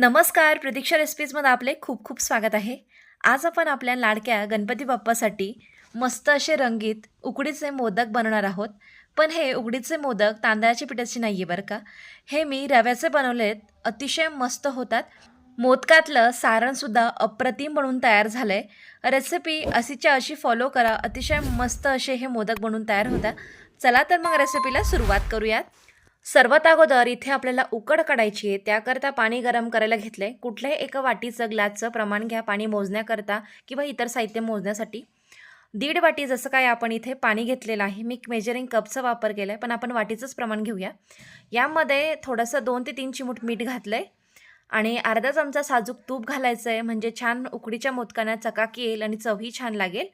नमस्कार प्रतीक्षा रेसिपीजमध्ये आपले खूप खूप स्वागत आहे. आज आपण आपल्या लाडक्या गणपती बाप्पासाठी मस्त असे रंगीत उकडीचे मोदक बनवणार आहोत. पण हे उकडीचे मोदक तांदळाच्या पिठाचे नाही आहे बरं का. हे मी रव्याचे बनवलेत अतिशय मस्त होतात. मोदकातलं सारणसुद्धा अप्रतिम बनून तयार झालं आहे रेसिपी अशीच्या अशी फॉलो करा. अतिशय मस्त असे हे मोदक बनून तयार होतात. चला तर मग रेसिपीला सुरुवात करूयात. सर्वात अगोदर इथे आपल्याला उकड काढायची आहे. त्याकरता पाणी गरम करायला घेतलं आहे कुठल्याही एका वाटीचं ग्लासचं प्रमाण घ्या पाणी मोजण्याकरता किंवा इतर साहित्य मोजण्यासाठी. दीड वाटी जसं काय आपण इथे पाणी घेतलेलं आहे. मी मेजरिंग कपचा वापर केला आहे पण आपण वाटीचंच प्रमाण घेऊया. यामध्ये थोडंसं दोन ते तीन चिमूट मीठ घातलं आहे आणि अर्धा चमचा साजूक तूप घालायचं आहे म्हणजे छान उकडीच्या मोदकांना चकाकी येईल आणि चवही छान लागेल.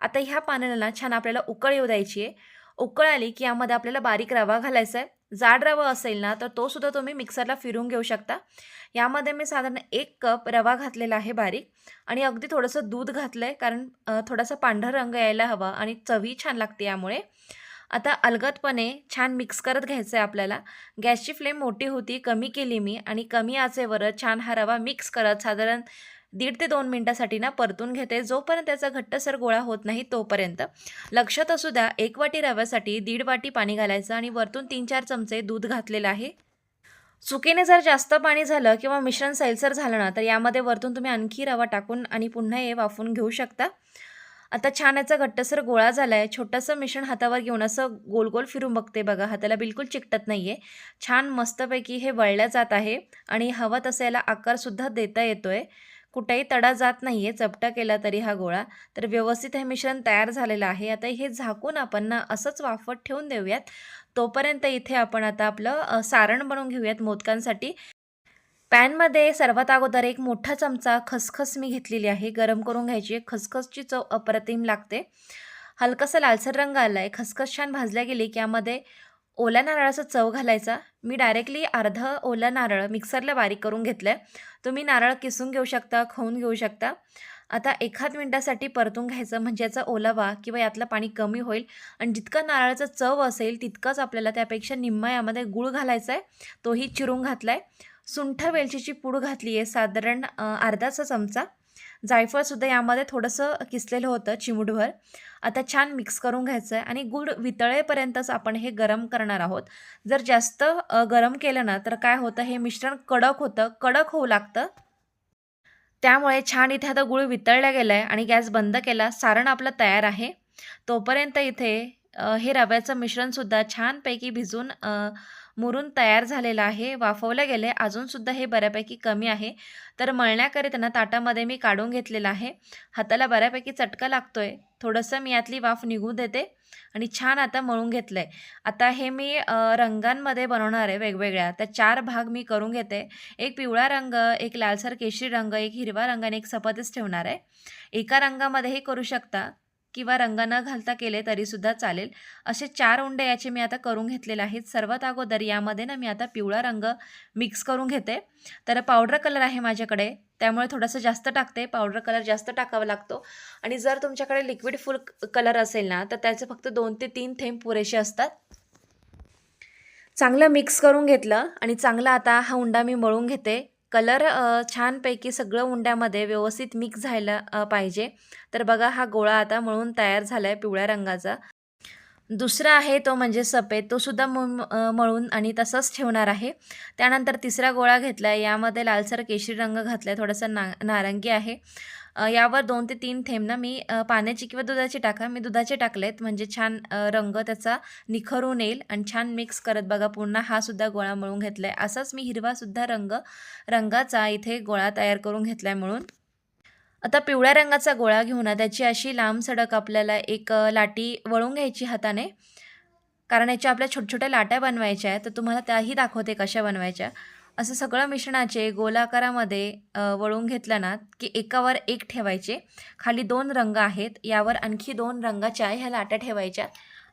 आता ह्या पाण्याला छान आपल्याला उकळ येऊ द्यायची आहे. उकळ आली की यामध्ये आपल्याला बारीक रवा घालायचा आहे जाड रवा असेल ना तर तो सुद्धा तुम्ही मिक्सरला फिरून घेऊ शकता. यामध्ये मी साधारण एक कप रवा घातलेला आहे बारीक आणि अगदी थोडंसं दूध घातलं आहे कारण थोडासा पांढरा रंग यायला हवा आणि चवी छान लागते यामुळे. आता अलगदपणे छान मिक्स करत घ्यायचं आहे आपल्याला. गॅसची फ्लेम मोठी होती कमी केली मी आणि कमी आचेवर छान हा रवा मिक्स करत साधारण दीड ते दोन मिनटासाठी ना परतून घेते. जोपर्यंत त्याचा घट्टसर गोळा होत नाही तोपर्यंत. लक्षात असू द्या एक वाटी रव्यासाठी दीड वाटी पाणी घालायचं आणि वरतून तीन चार चमचे दूध घातलेलं आहे. चुकीने जर जास्त पाणी झालं किंवा मिश्रण सैलसर झालं ना तर यामध्ये वरतून तुम्ही आणखी रवा टाकून आणि पुन्हा हे वाफून घेऊ शकता. आता छान याचा घट्टसर गोळा झाला आहे छोटंसं मिश्रण हातावर घेऊन असं गोल गोल फिरून बघते बघा. हाताला बिलकुल चिकटत नाही आहे छान मस्तपैकी हे वळल्या जात आहे आणि हवा तसं याला आकारसुद्धा देता येतो आहे कुठेही तडा जात नाही आहे चपटा केला तरी हा गोळा. तर व्यवस्थित हे मिश्रण तयार झालेलं आहे. आता हे झाकून आपण ना असंच वाफत ठेवून देऊयात. तोपर्यंत इथे आपण आता आपलं सारण बनवून घेऊयात मोदकांसाठी. पॅनमध्ये सर्वात अगोदर एक मोठा चमचा खसखस मी घेतलेली आहे. गरम करून घ्यायची खसखसची चव अप्रतिम लागते. हलकासा लालसर रंग आला आहे खसखस छान भाजल्या गेली की यामध्ये ओल्या नारळाचा चव घालायचा. मी डायरेक्टली अर्धं ओला नारळ मिक्सरला बारीक करून घेतलं आहे तुम्ही नारळ किसून घेऊ शकता खाऊन घेऊ शकता. आता एखाद मिनटासाठी परतून घ्यायचं म्हणजे याचा ओलावा किंवा यातलं पाणी कमी होईल. आणि जितकं नारळाचं चव असेल तितकंच आपल्याला त्यापेक्षा निम्मा यामध्ये गूळ घालायचा आहे तोही चिरून घातला आहे सुंठ वेलचीची पूड घातली आहे साधारण अर्धाचा चमचा. जायफळसुद्धा यामध्ये थोडंसं किसलेलं होतं चिमुटभर. आता छान मिक्स करून घ्यायचं आहे आणि गूळ वितळेपर्यंतच आपण हे गरम करणार आहोत. जर जास्त गरम केलं ना तर काय होतं हे मिश्रण कडक होतं कडक होऊ लागतं. त्यामुळे छान इथे आता गूळ वितळला गेला आहे आणि गॅस बंद केला. सारण आपलं तयार आहे. तोपर्यंत इथे हे रव्याचं मिश्रणसुद्धा छानपैकी भिजून मुरून तयार झालेलं आहे. वाफवलं गेलं आहे अजूनसुद्धा हे बऱ्यापैकी कमी आहे. तर मळण्याकरिता ना ताटामध्ये मी काढून घेतलेलं आहे. हाताला बऱ्यापैकी चटका लागतो आहे थोडंसं मी यातली वाफ निघू देते आणि छान आता मळून घेतलं आहे आता हे मी रंगांमध्ये बनवणार आहे वेगवेगळ्या. तर चार भाग मी करून घेते. एक पिवळा रंग एक लालसर केशरी रंग एक हिरवा रंग आणि एक सपातीच ठेवणार आहे. एका रंगामध्येही करू शकता. किंवा रंग न घालता केले तरीसुद्धा चालेल. असे चार उंडे याचे मी आता करून घेतलेले आहेत. सर्वात अगोदर यामध्ये ना मी आता पिवळा रंग मिक्स करून घेते. तर पावडर कलर आहे माझ्याकडे. त्यामुळे थोडंसं जास्त टाकते. पावडर कलर जास्त टाकावा लागतो. आणि जर तुमच्याकडे लिक्विड फुल कलर असेल ना तर त्याचे फक्त दोन ते तीन थेंब पुरेसे असतात. चांगलं मिक्स करून घेतलं आणि चांगला आता हा उंडा मी मळून घेते. कलर छानपैकी सगळं उंड्यामध्ये व्यवस्थित मिक्स झायला पाहिजे. तर बघा हा गोळा आता मळून तयार झाला आहे पिवळ्या रंगाचा. दुसरा आहे तो म्हणजे सफेद. तो सुद्धा मळून आणि तसंच ठेवणार आहे. त्यानंतर तिसरा गोळा घेतला आहे यामध्ये लालसर केशरी रंग घातला आहे थोडासा ना नारंगी आहे. यावर दोन ते तीन थेंब ना मी पाण्याची किंवा दुधाची टाका. मी दुधाचे टाकलेत म्हणजे छान रंग त्याचा निखरून येईल आणि छान मिक्स करत बघा पूर्ण हा सुद्धा गोळा मळून घेतला आहे असाच मी हिरवासुद्धा रंग रंगाचा इथे गोळा तयार करून घेतला आहे म्हणून. आता पिवळ्या रंगाचा गोळा घेऊन त्याची अशी लांब सडक आपल्याला एक लाटी वळून घ्यायची हाताने. कारण याच्या आपल्या छोट्या छोट्या लाट्या बनवायच्या आहेत तर तुम्हाला त्याही दाखवते कशा बनवायच्या. असं सगळं मिश्रणाचे गोलाकारामध्ये वळून घेतलं ना की एकावर एक ठेवायचे. खाली दोन रंग आहेत यावर आणखी दोन रंगाच्या ह्या लाट्या ठेवायच्या.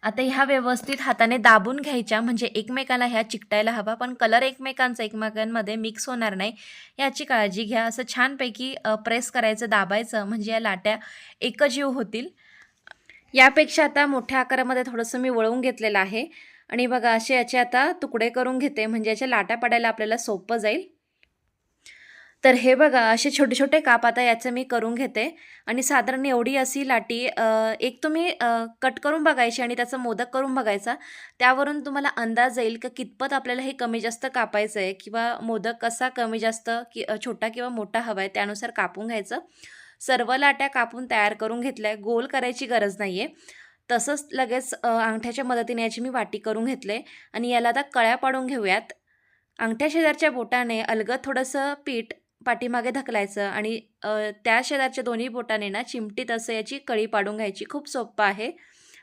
आता ह्या व्यवस्थित हाताने दाबून घ्यायच्या म्हणजे एकमेकाला ह्या चिकटायला हवा पण कलर एकमेकांचा एकमेकांमध्ये मिक्स होणार नाही. याची काळजी घ्या. असं छानपैकी प्रेस करायचं दाबायचं म्हणजे या लाट्या एकजीव होतील. यापेक्षा आता मोठ्या आकारामध्ये थोडंसं मी वळवून घेतलेलं आहे. आणि बघा असे याचे आता तुकडे करून घेते. म्हणजे याच्या लाटा पडायला आपल्याला सोपं जाईल. तर हे बघा असे छोटे छोटे काप आता याचे मी करून घेते. आणि साधारण एवढी अशी लाटी एक तुम्ही कट करून बघायची आणि त्याचा मोदक करून बघायचा. त्यावरून तुम्हाला अंदाज येईल की कितपत आपल्याला हे कमी जास्त कापायचं आहे किंवा मोदक कसा कमी जास्त की छोटा किंवा मोठा हवा आहे त्यानुसार कापून घ्यायचं. सर्व लाट्या कापून तयार करून घेतल्या गोल करायची गरज नाही आहे तसंच लगेच अंगठ्याच्या मदतीने याची मी वाटी करून घेतले आणि याला आता कळ्या पाडून घेऊयात. अंगठ्या शेजारच्या बोटाने अलगद थोडंसं पीठ पाठीमागे धकलायचं आणि त्या शेजारच्या दोन्ही बोटाने ना चिमटीत असं याची कळी पाडून घ्यायची. खूप सोपं आहे.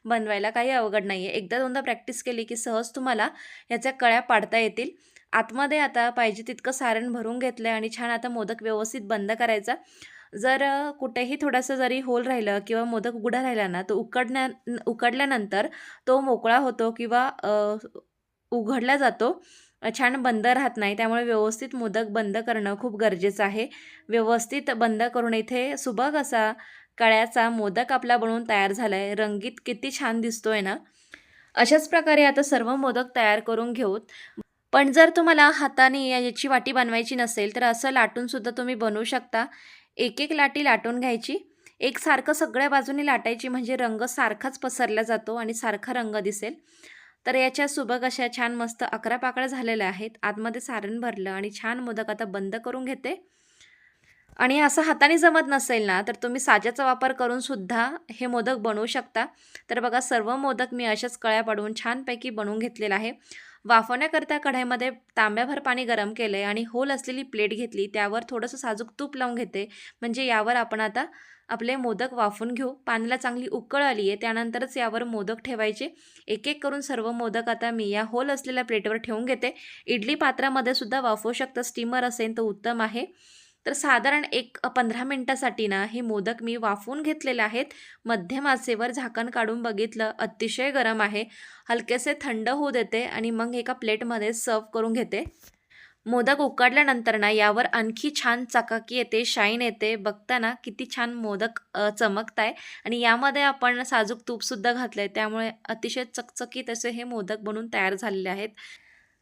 बनवायला काही अवघड नाही आहे एकदा दोनदा प्रॅक्टिस केली की सहज तुम्हाला याच्या कळ्या पाडता येतील. आतमध्ये आता पाहिजे तितकं सारण भरून घेतलं आहे आणि छान आता मोदक व्यवस्थित बंद करायचा. जर कुठेही थोडंसं जरी होल राहिलं किंवा मोदक उघडा राहिला ना तो उकडण्या उकडल्यानंतर तो मोकळा होतो किंवा उघडला जातो. छान बंद राहत नाही. त्यामुळे व्यवस्थित मोदक बंद करणं खूप गरजेचं आहे. व्यवस्थित बंद करून इथे सुबक असा कळ्याचा मोदक आपला बनवून तयार झाला आहे रंगीत किती छान दिसतोय ना. अशाच प्रकारे आता सर्व मोदक तयार करून घेऊत. पण जर तुम्हाला हाताने याची वाटी बनवायची नसेल तर असं लाटूनसुद्धा तुम्ही बनवू शकता. एक एक लाटी लाटून घ्यायची. एकसारखं सगळ्या बाजूने लाटायची म्हणजे रंग सारखाच पसरला जातो आणि सारखा रंग दिसेल. तर याच्या सुबक अशा छान मस्त अकरा पाकळ्या झालेल्या आहेत. आतमध्ये सारण भरलं आणि छान मोदक आता बंद करून घेते. आणि असं हाताने जमत नसेल ना तर तुम्ही साच्याचा वापर करून सुद्धा हे मोदक बनवू शकता. तर बघा सर्व मोदक मी अशाच कळ्या पाडून छानपैकी बनवून घेतलेला आहे. वाफवण्याकरता कढईमध्ये तांब्याभर पाणी गरम केलं आहे आणि होल असलेली प्लेट घेतली त्यावर थोडंसं साजूक तूप लावून घेते. म्हणजे यावर आपण आता आपले मोदक वाफून घेऊ. पाण्याला चांगली उकळ आली आहे त्यानंतरच यावर मोदक ठेवायचे. एक एक करून सर्व मोदक आता मी या होल असलेल्या प्लेटवर ठेवून घेते. इडली पात्रामध्ये सुद्धा वाफवू शकतं. स्टीमर असेल तर उत्तम आहे. तर साधारण एक पंधरा मिनटासाठी ना हे मोदक मी वाफवून घेतलेले आहेत. मध्यम आचेवर झाकण काढून बघितलं अतिशय गरम आहे. हलकेसे थंड होऊ देते आणि मग एका प्लेटमध्ये सर्व करून घेते. मोदक उकडल्यानंतर ना यावर आणखी छान चकाकी येते शाईन येते. बघताना किती छान मोदक चमकत आहे आणि यामध्ये आपण साजूक तूपसुद्धा घातलं आहे त्यामुळे अतिशय चकचकीत असे हे मोदक बनून तयार झालेले आहेत.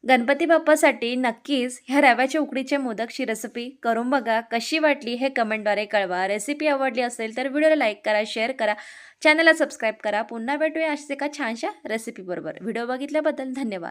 गणपती बाप्पासाठी नक्कीच ह्या रव्याच्या उकडीचे मोदकची रेसिपी करून बघा. कशी वाटली हे कमेंटद्वारे कळवा. रेसिपी आवडली असेल तर व्हिडिओला लाईक करा शेअर करा. चॅनलला सबस्क्राईब करा. पुन्हा भेटूया अशाच एका छानशा रेसिपीबरोबर व्हिडिओ बघितल्याबद्दल धन्यवाद.